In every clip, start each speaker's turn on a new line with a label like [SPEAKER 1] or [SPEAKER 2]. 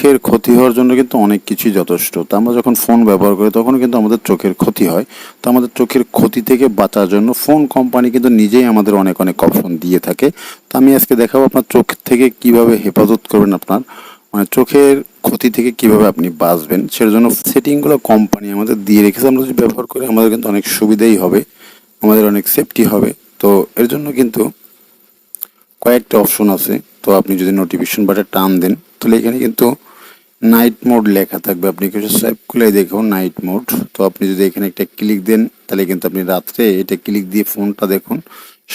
[SPEAKER 1] চোখের ক্ষতি হওয়ার জন্য কিন্তু অনেক কিছুই যথেষ্ট। তো আমরা যখন ফোন ব্যবহার করি, তখন কিন্তু আমাদের চোখের ক্ষতি হয়। তো আমাদের চোখের ক্ষতি থেকে বাঁচার জন্য ফোন কোম্পানি কিন্তু নিজেই আমাদের অনেক অনেক অপশন দিয়ে থাকে। তো আমি আজকে দেখাবো আপনার চোখ থেকে কীভাবে হেফাজত করবেন আপনার। মানে চোখের ক্ষতি থেকে কীভাবে আপনি বাঁচবেন সেটার জন্য সেটিংগুলো কোম্পানি আমাদের দিয়ে রেখেছে। আমরা যদি ব্যবহার করি, আমাদের কিন্তু অনেক সুবিধাই হবে, আমাদের অনেক সেফটি হবে। তো এর জন্য কিন্তু কয়েকটা অপশন আছে। তো আপনি যদি নোটিফিকেশন বাটে টান দেন, তাহলে এখানে কিন্তু নাইট মোড লেখা থাকবে। আপনি কিছু সাইপ খুলে দেখুন নাইট মোড তো আপনি যদি এখানে একটা ক্লিক দেন, তাহলে কিন্তু আপনি রাত্রে এটা ক্লিক দিয়ে ফোনটা দেখুন।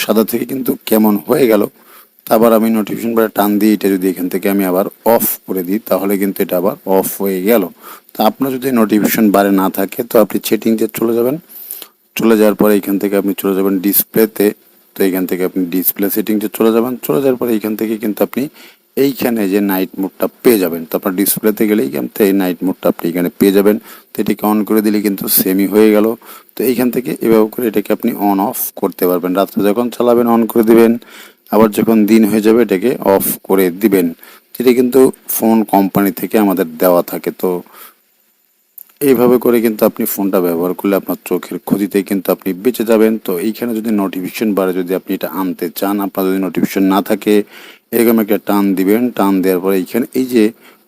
[SPEAKER 1] সাদা থেকে কিন্তু কেমন হয়ে গেল। তারপর আমি নোটিফিকেশন বাটে টান দিয়ে এটা যদি এখান থেকে আমি আবার অফ করে দিই, তাহলে কিন্তু এটা আবার অফ হয়ে গেল। তো আপনার যদি নোটিফিকেশন বারে না থাকে, তো আপনি সেটিংসে চলে যাবেন। চলে যাওয়ার পরে এখান থেকে আপনি চলে যাবেন ডিসপ্লেতে তো। এখান থেকে আপনি ডিসপ্লে সেটিংসে চলে যাবেন। চলে যাওয়ার পরে এখান থেকে কিন্তু আপনি এইখানে যে নাইট মোডটা পেয়ে যাবেন তো আপনার ডিসপ্লেতে গেলেই কিন্তু এই নাইট মোডটা আপনি এখানে পেয়ে যাবেন। তো এটাকে অন করে দিলে কিন্তু সেমই হয়ে গেল। তো এইখান থেকে এভাবে করে এটাকে আপনি অন অফ করতে পারবেন। রাত্রে যখন চালাবেন অন করে দিবেন। আবার যখন দিন হয়ে যাবে, এটাকে অফ করে দিবেন। যেটা কিন্তু ফোন কোম্পানি থেকে আমাদের দেওয়া থাকে। তো এইভাবে করে কিন্তু আপনি ফোনটা ব্যবহার করলে আপনার চোখের ক্ষতিতে কিন্তু আপনি বেঁচে যাবেন। তো এইখানে যদি নোটিফিকেশন বারে যদি আপনি এটা আনতে চান, আপনার যদি নোটিফিকেশন না থাকে এরকম একটা টান দিবেন, টান দেওয়ার পরে এইখানে এই যে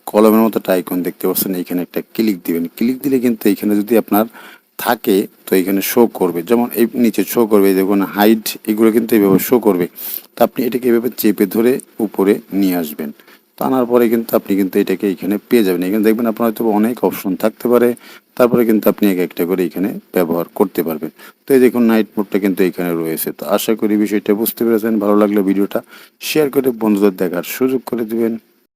[SPEAKER 1] কলমের মতো টাইকন দেখতে পাচ্ছেন, এইখানে একটা ক্লিক দিবেন। ক্লিক দিলে কিন্তু এইখানে যদি আপনার থাকে, তো এখানে শো করবে। যেমন এই নিচে শো করবে দেখুন হাইট এগুলো কিন্তু এইভাবে শো করবে। তা আপনি এটাকে এভাবে চেপে ধরে উপরে নিয়ে আসবেন। তো আনার পরে কিন্তু আপনি কিন্তু এটাকে এখানে পেয়ে যাবেন। এখানে দেখবেন আপনার হয়তো অনেক অপশন থাকতে পারে। তারপরে কিন্তু আপনি এক একটা করে এখানে ব্যবহার করতে পারবেন। তো এই দেখুন নাইট মোডটা কিন্তু এখানে রয়েছে। তো আশা করি বিষয়টা বুঝতে পেরেছেন। ভালো লাগলে ভিডিওটা শেয়ার করে বন্ধুদের দেখার সুযোগ করে দিবেন।